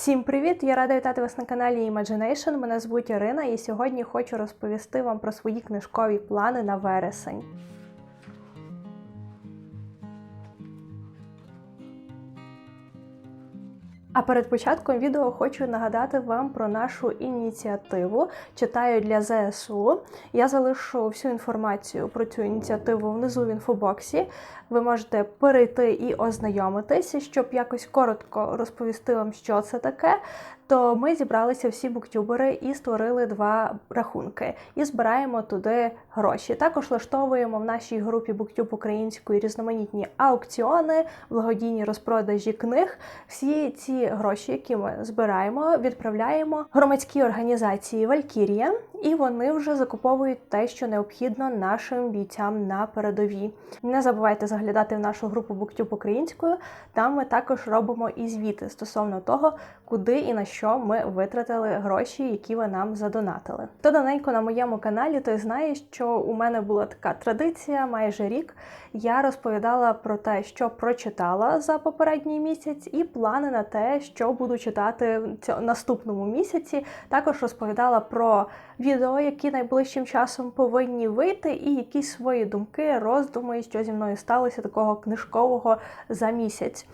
Всім привіт! Я рада вітати вас на каналі Imagination. Мене звуть Ірина, і сьогодні хочу розповісти вам про свої книжкові плани на вересень. А перед початком відео хочу нагадати вам про нашу ініціативу Читаю для ЗСУ. Я залишу всю інформацію про цю ініціативу внизу в інфобоксі. Ви можете перейти і ознайомитися, щоб якось коротко розповісти вам, що це таке. То ми зібралися всі буктюбери і створили два рахунки і збираємо туди гроші. Також влаштовуємо в нашій групі Буктюб української різноманітні аукціони, благодійні розпродажі книг. Всі ці гроші, які ми збираємо, відправляємо громадській організації Валькірія, і вони вже закуповують те, що необхідно нашим бійцям на передовій. Не забувайте заглядати в нашу групу Буктюб українською. Там ми також робимо і звіти стосовно того, куди і на що ми витратили гроші, які ви нам задонатили. Хто давненько на моєму каналі, той знає, що у мене була така традиція майже рік. Я розповідала про те, що прочитала за попередній місяць, і плани на те, що буду читати в наступному місяці. Також розповідала про відео, які найближчим часом повинні вийти, і якісь свої думки, роздуми, що зі мною сталося такого книжкового за місяць.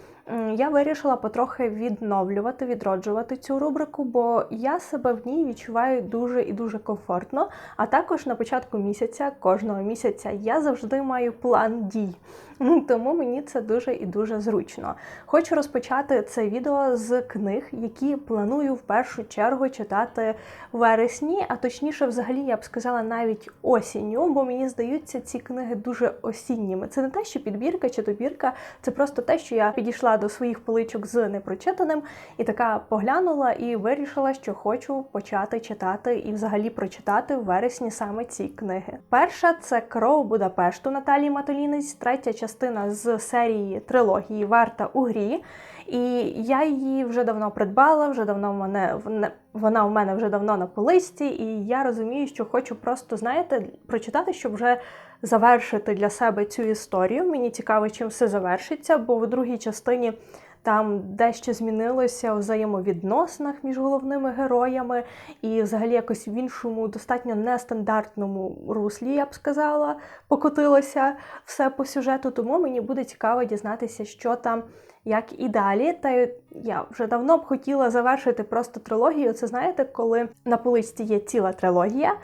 Я вирішила потрохи відновлювати, відроджувати цю рубрику, бо я себе в ній відчуваю дуже і дуже комфортно. А також на початку місяця, кожного місяця, я завжди маю план дій. Тому мені це дуже і дуже зручно. Хочу розпочати це відео з книг, які планую в першу чергу читати в вересні, а точніше, взагалі, я б сказала, навіть осінню, бо мені здаються ці книги дуже осінніми. Це не те, що підбірка чи добірка, це просто те, що я підійшла до своїх поличок з непрочитаним і така поглянула і вирішила, що хочу почати читати і взагалі прочитати в вересні саме ці книги. Перша це Кров Будапешту Наталії Матолінець, третя частина з серії трилогії Варта у грі. І я її вже давно придбала, вже давно мене вона в мене вже давно на полисті, і я розумію, що хочу просто, знаєте, прочитати, щоб вже завершити для себе цю історію. Мені цікаво, чим все завершиться, бо в другій частині. Там дещо змінилося у взаємовідносинах між головними героями, і взагалі якось в іншому, достатньо нестандартному руслі, я б сказала, покотилося все по сюжету. Тому мені буде цікаво дізнатися, що там, як і далі. Та я вже давно б хотіла завершити просто трилогію. Це знаєте, коли на поличці є ціла трилогія.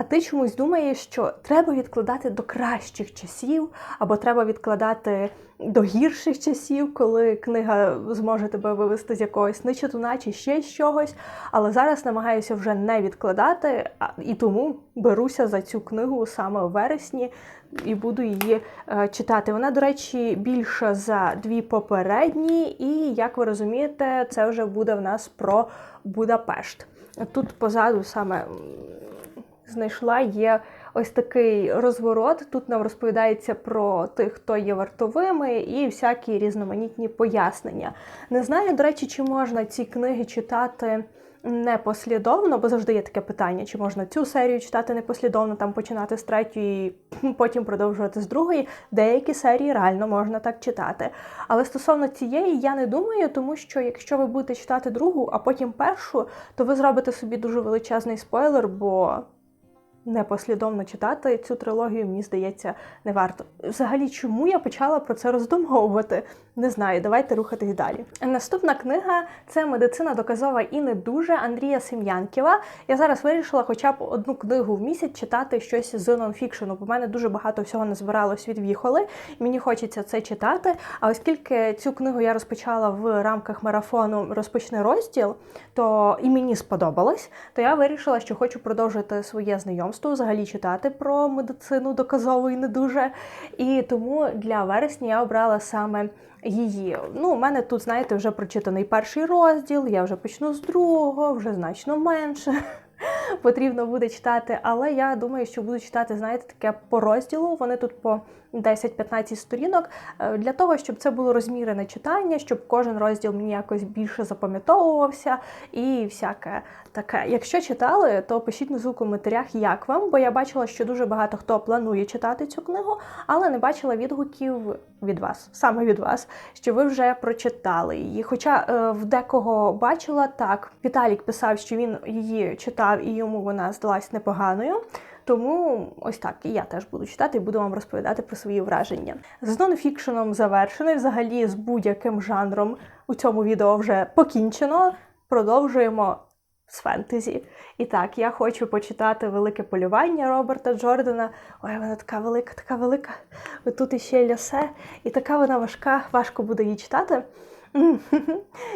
А ти чомусь думаєш, що треба відкладати до кращих часів, або треба відкладати до гірших часів, коли книга зможе тебе вивести з якогось нечитуна чи ще з чогось. Але зараз намагаюся вже не відкладати, і тому беруся за цю книгу саме у вересні і буду її е, читати. Вона, до речі, більша за дві попередні, і як ви розумієте, це вже буде в нас про Будапешт. Тут позаду саме знайшла є ось такий розворот. Тут нам розповідається про тих, хто є вартовими, і всякі різноманітні пояснення. Не знаю, до речі, чи можна ці книги читати. Непослідовно, бо завжди є таке питання, чи можна цю серію читати непослідовно, там починати з третьої, потім продовжувати з другої. Деякі серії реально можна так читати. Але стосовно цієї, я не думаю, тому що якщо ви будете читати другу, а потім першу, то ви зробите собі дуже величезний спойлер, бо непослідовно читати цю трилогію, мені здається, не варто. Взагалі, чому я почала про це роздумовувати? Не знаю, давайте рухатись далі. Наступна книга це медицина доказова і не дуже Андрія Сем'янківа. Я зараз вирішила хоча б одну книгу в місяць читати щось з нонфікшену, бо в мене дуже багато всього не збиралось від віхоли, мені хочеться це читати. А оскільки цю книгу я розпочала в рамках марафону Розпочни розділ, то і мені сподобалось, то я вирішила, що хочу продовжити своє знайомство, взагалі читати про медицину доказову і не дуже. І тому для вересня я обрала саме її. Ну, у мене тут, знаєте, вже прочитаний перший розділ, я вже почну з другого, вже значно менше. Потрібно буде читати, але я думаю, що буду читати, знаєте, таке по розділу. Вони тут по 10-15 сторінок е, для того, щоб це було розмірене читання, щоб кожен розділ мені якось більше запам'ятовувався і всяке таке. Якщо читали, то пишіть внизу в коментарях, як вам, бо я бачила, що дуже багато хто планує читати цю книгу, але не бачила відгуків від вас, саме від вас, що ви вже прочитали її. Хоча е, в декого бачила так, Віталік писав, що він її читав і йому вона здалась непоганою. Тому ось так і я теж буду читати і буду вам розповідати про свої враження. З нонфікшеном завершений, взагалі з будь-яким жанром у цьому відео вже покінчено. Продовжуємо з фентезі. І так, я хочу почитати велике полювання Роберта Джордана. Ой, вона така велика, така велика. Тут іще лясе, і така вона важка, важко буде її читати.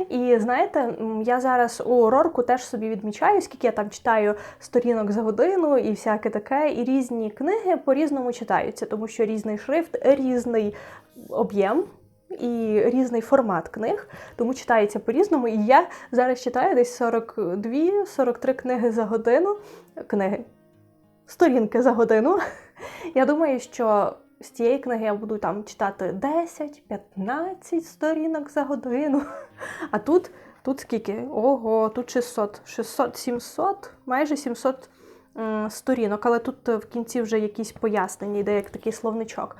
І знаєте, я зараз у Рорку теж собі відмічаю, скільки я там читаю сторінок за годину і всяке таке, і різні книги по-різному читаються, тому що різний шрифт, різний об'єм. І різний формат книг, тому читається по-різному. І я зараз читаю десь 42-43 книги за годину. Книги, сторінки за годину. Я думаю, що з цієї книги я буду там читати 10-15 сторінок за годину. А тут тут скільки? Ого, тут 600, 600, 700, майже 700 сторінок, але тут в кінці вже якісь пояснення, йде як такий словничок.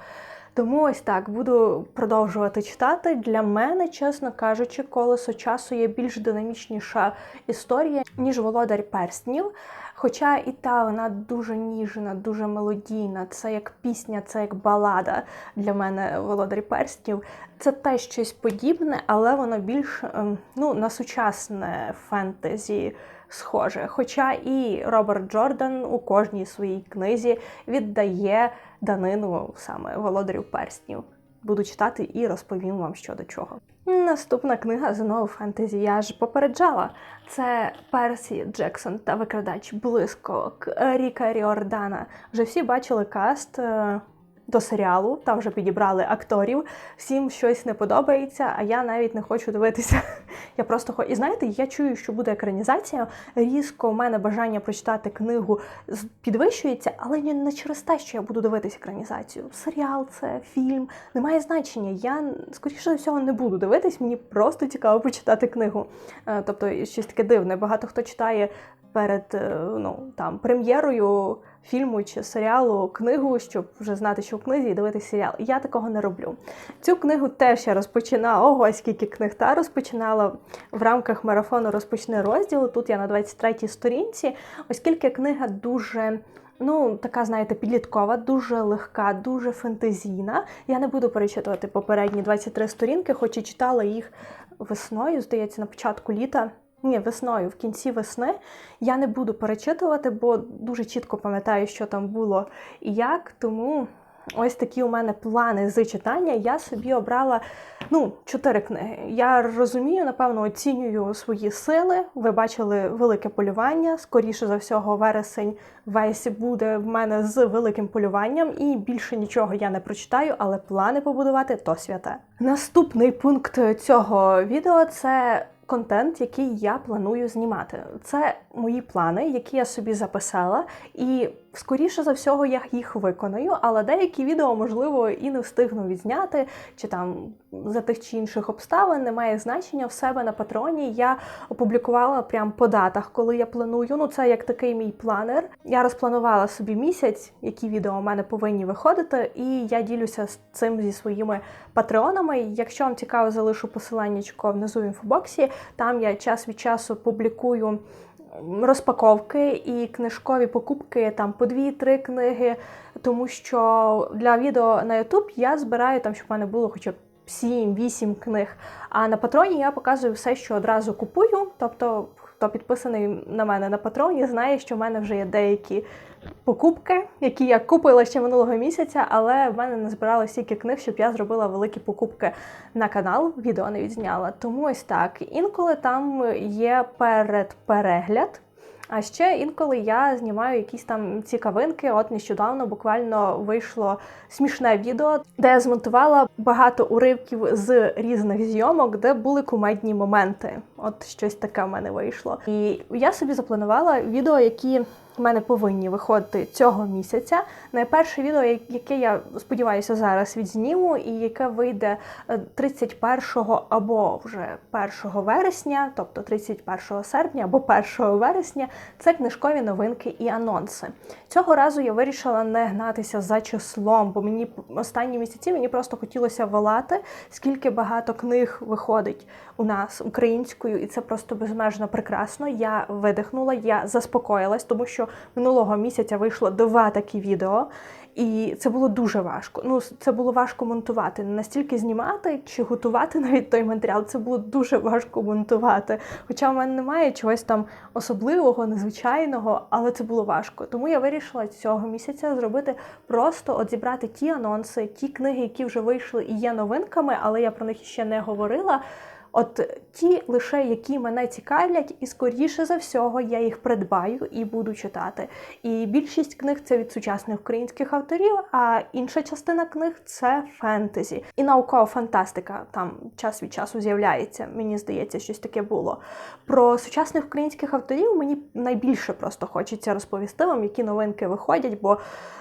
Тому ось так буду продовжувати читати. Для мене, чесно кажучи, колесо часу є більш динамічніша історія, ніж володар перснів. Хоча і та вона дуже ніжна, дуже мелодійна. Це як пісня, це як балада для мене володарі перснів. Це те щось подібне, але воно більш ем, ну, на сучасне фентезі схоже. Хоча і Роберт Джордан у кожній своїй книзі віддає данину саме володарів перснів. Буду читати і розповім вам що до чого. Наступна книга знову фентезі. Я ж попереджала. Це Персі Джексон та викрадач блискок Ріка Ріордана. Вже всі бачили каст е, до серіалу, там вже підібрали акторів. Всім щось не подобається, а я навіть не хочу дивитися. Я просто хочу. І знаєте, я чую, що буде екранізація. Різко у мене бажання прочитати книгу підвищується, але не через те, що я буду дивитися екранізацію. Серіал, це фільм, немає значення. Я скоріше за всього не буду дивитись, мені просто цікаво почитати книгу. Е, тобто, щось таке дивне. Багато хто читає перед е, ну, там, прем'єрою фільму чи серіалу книгу, щоб вже знати, що в книзі і дивитися серіал. Я такого не роблю. Цю книгу теж я розпочинала. Ого, скільки книг та розпочинала в рамках марафону розпочне розділу. Тут я на 23-й сторінці, оскільки книга дуже. Ну, така, знаєте, підліткова, дуже легка, дуже фентезійна. Я не буду перечитувати попередні 23 сторінки, хоч і читала їх весною, здається, на початку літа. Ні, весною, в кінці весни я не буду перечитувати, бо дуже чітко пам'ятаю, що там було і як. Тому ось такі у мене плани з читання. Я собі обрала ну, чотири книги. Я розумію, напевно, оцінюю свої сили. Ви бачили велике полювання. Скоріше за всього, вересень весь буде в мене з великим полюванням, і більше нічого я не прочитаю, але плани побудувати то святе. Наступний пункт цього відео це контент, який я планую знімати. Це мої плани, які я собі записала, і скоріше за всього я їх виконаю, але деякі відео, можливо, і не встигну відзняти, чи там за тих чи інших обставин немає значення в себе на патроні. Я опублікувала прям по датах, коли я планую. Ну, це як такий мій планер. Я розпланувала собі місяць, які відео у мене повинні виходити, і я ділюся з цим зі своїми патреонами. Якщо вам цікаво, залишу посилання внизу в інфобоксі. Там я час від часу публікую розпаковки і книжкові покупки там по дві-три книги, тому що для відео на YouTube я збираю там, щоб в мене було хоча б 7-8 книг. А на патроні я показую все, що одразу купую. Тобто, хто підписаний на мене на патроні, знає, що в мене вже є деякі покупки, які я купила ще минулого місяця, але в мене не збиралося стільки книг, щоб я зробила великі покупки на канал, відео не відзняла. Тому ось так. Інколи там є передперегляд. А ще інколи я знімаю якісь там цікавинки. От нещодавно буквально вийшло смішне відео, де я змонтувала багато уривків з різних зйомок, де були кумедні моменти. От щось таке в мене вийшло. І я собі запланувала відео, які в мене повинні виходити цього місяця. Найперше відео, яке я сподіваюся зараз відзніму, і яке вийде 31 або вже 1 вересня, тобто 31 серпня або 1 вересня, це книжкові новинки і анонси. Цього разу я вирішила не гнатися за числом, бо мені останні місяці мені просто хотілося волати, скільки багато книг виходить у нас українською, і це просто безмежно прекрасно. Я видихнула, я заспокоїлась, тому що минулого місяця вийшло два такі відео. І це було дуже важко. Ну, це було важко монтувати. Не настільки знімати чи готувати навіть той матеріал. Це було дуже важко монтувати. Хоча в мене немає чогось там особливого, незвичайного, але це було важко. Тому я вирішила цього місяця зробити просто от зібрати ті анонси, ті книги, які вже вийшли і є новинками, але я про них ще не говорила. От ті лише, які мене цікавлять, і скоріше за всього я їх придбаю і буду читати. І більшість книг це від сучасних українських авторів, а інша частина книг це фентезі. І наукова фантастика там час від часу з'являється. Мені здається, щось таке було. Про сучасних українських авторів мені найбільше просто хочеться розповісти вам, які новинки виходять, бо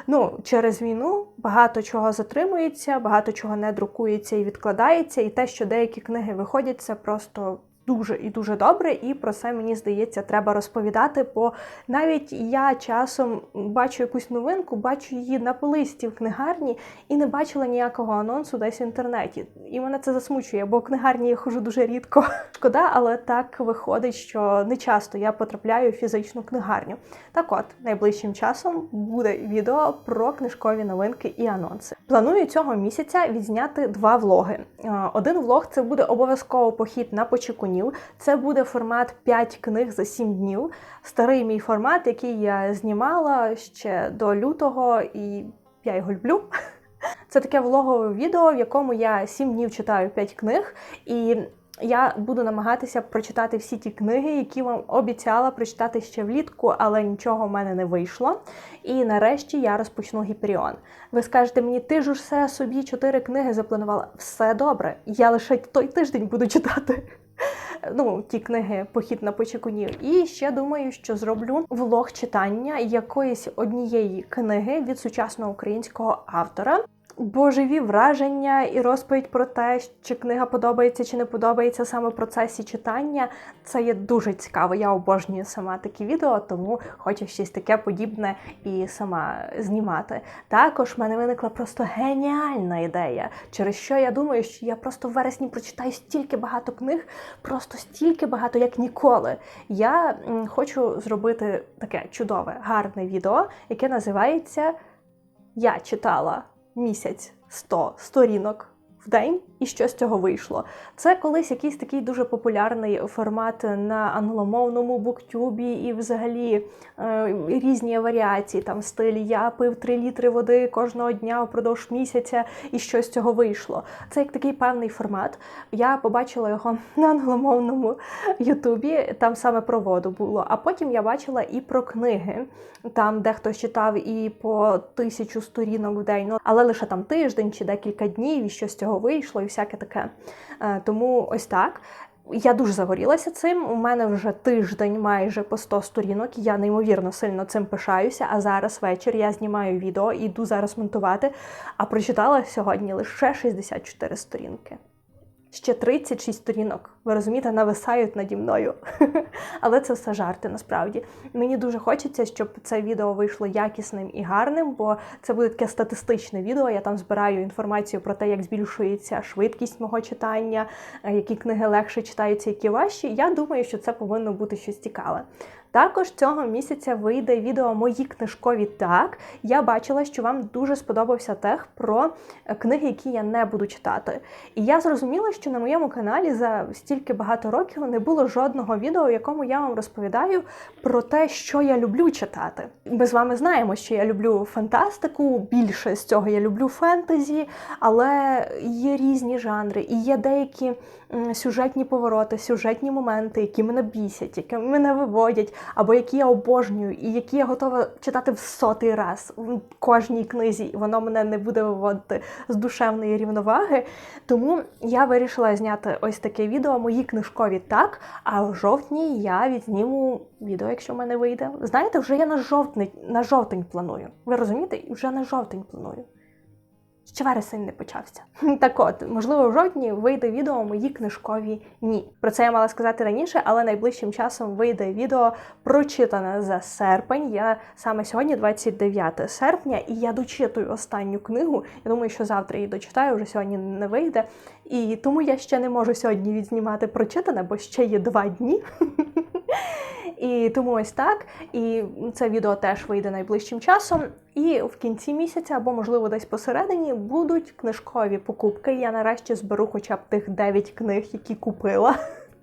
ну, через війну багато чого затримується, багато чого не друкується і відкладається, і те, що деякі книги виходять це просто дуже і дуже добре, і про це мені здається, треба розповідати. Бо навіть я часом бачу якусь новинку, бачу її на полисті в книгарні і не бачила ніякого анонсу десь в інтернеті. І мене це засмучує, бо в книгарні я хожу дуже рідко. Шкода, але так виходить, що не часто я потрапляю в фізичну книгарню. Так от, найближчим часом буде відео про книжкові новинки і анонси. Планую цього місяця відзняти два влоги. Один влог це буде обов'язково похід на почекунів днів. Це буде формат 5 книг за 7 днів. Старий мій формат, який я знімала ще до лютого, і я його люблю. Це таке влогове відео, в якому я 7 днів читаю 5 книг. І я буду намагатися прочитати всі ті книги, які вам обіцяла прочитати ще влітку, але нічого в мене не вийшло. І нарешті я розпочну гіперіон. Ви скажете мені, ти ж все собі чотири книги запланувала. Все добре, я лише той тиждень буду читати ну, ті книги Похід на почекунів. І ще думаю, що зроблю влог читання якоїсь однієї книги від сучасного українського автора божеві враження і розповідь про те, чи книга подобається чи не подобається саме в процесі читання. Це є дуже цікаво. Я обожнюю сама такі відео, тому хочу щось таке подібне і сама знімати. Також в мене виникла просто геніальна ідея, через що я думаю, що я просто в вересні прочитаю стільки багато книг, просто стільки багато, як ніколи. Я хочу зробити таке чудове, гарне відео, яке називається Я читала місяць 100 сторінок в день, і що з цього вийшло. Це колись якийсь такий дуже популярний формат на англомовному буктюбі і взагалі е, різні варіації, там стилі я пив 3 літри води кожного дня впродовж місяця, і що з цього вийшло. Це як такий певний формат. Я побачила його на англомовному Ютубі, там саме про воду було. А потім я бачила і про книги, там де хтось читав і по тисячу сторінок в день, ну, але лише там тиждень чи декілька днів, і що з цього вийшло. і всяке таке. Е, тому ось так. Я дуже загорілася цим. У мене вже тиждень майже по 100 сторінок. Я неймовірно сильно цим пишаюся. А зараз вечір я знімаю відео і йду зараз монтувати. А прочитала сьогодні лише 64 сторінки ще 36 сторінок. Ви розумієте, нависають наді мною. Але це все жарти насправді. Мені дуже хочеться, щоб це відео вийшло якісним і гарним, бо це буде таке статистичне відео. Я там збираю інформацію про те, як збільшується швидкість мого читання, е, які книги легше читаються, які важчі. Я думаю, що це повинно бути щось цікаве. Також цього місяця вийде відео Мої книжкові так. Я бачила, що вам дуже сподобався тех про е, книги, які я не буду читати. І я зрозуміла, що на моєму каналі за стільки багато років не було жодного відео, в якому я вам розповідаю про те, що я люблю читати. Ми з вами знаємо, що я люблю фантастику, більше з цього я люблю фентезі, але є різні жанри, і є деякі сюжетні повороти, сюжетні моменти, які мене бісять, які мене виводять або які я обожнюю, і які я готова читати в сотий раз в кожній книзі, і воно мене не буде виводити з душевної рівноваги. Тому я вирішила зняти ось таке відео мої книжкові так. А в жовтні я відзніму відео, якщо в мене вийде. Знаєте, вже я на жовтень, на жовтень планую. Ви розумієте? Вже на жовтень планую. Ще вересень не почався. Так от, можливо, в жовтні вийде відео мої книжкові ні. Про це я мала сказати раніше, але найближчим часом вийде відео прочитане за серпень. Я саме сьогодні, 29 серпня, і я дочитую останню книгу. Я думаю, що завтра її дочитаю, вже сьогодні не вийде. І тому я ще не можу сьогодні відзнімати прочитане, бо ще є два дні. І тому ось так. І це відео теж вийде найближчим часом. І в кінці місяця, або, можливо, десь посередині, будуть книжкові покупки. Я нарешті зберу хоча б тих 9 книг, які купила,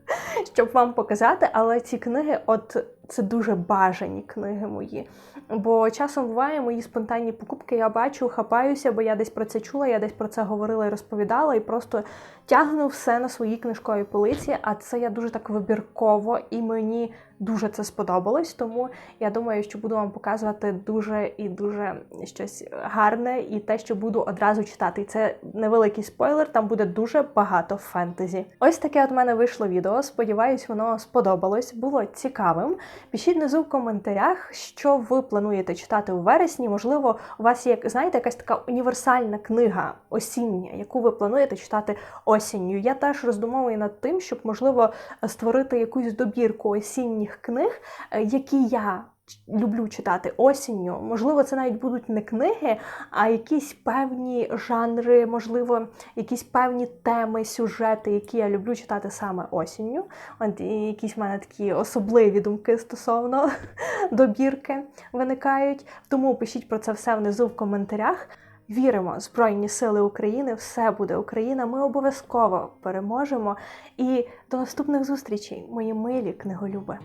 щоб вам показати. Але ці книги, от це дуже бажані книги мої. Бо часом буває мої спонтанні покупки, я бачу, хапаюся, бо я десь про це чула, я десь про це говорила і розповідала, і просто тягну все на своїй книжковій полиці. А це я дуже так вибірково, і мені дуже це сподобалось. Тому я думаю, що буду вам показувати дуже і дуже щось гарне, і те, що буду одразу читати. Це невеликий спойлер, там буде дуже багато фентезі. Ось таке от мене вийшло відео. Сподіваюсь, воно сподобалось, було цікавим. Пишіть внизу в коментарях, що ви плануєте читати у вересні. Можливо, у вас є, знаєте, якась така універсальна книга осіння, яку ви плануєте читати осінню. Я теж роздумовую над тим, щоб, можливо, створити якусь добірку осінніх книг, е, які я. Люблю читати осінню. Можливо, це навіть будуть не книги, а якісь певні жанри, можливо, якісь певні теми, сюжети, які я люблю читати саме осінню. От і якісь в мене такі особливі думки стосовно добірки виникають. Тому пишіть про це все внизу в коментарях. Віримо, Збройні Сили України, все буде Україна. Ми обов'язково переможемо. І до наступних зустрічей, мої милі книголюби.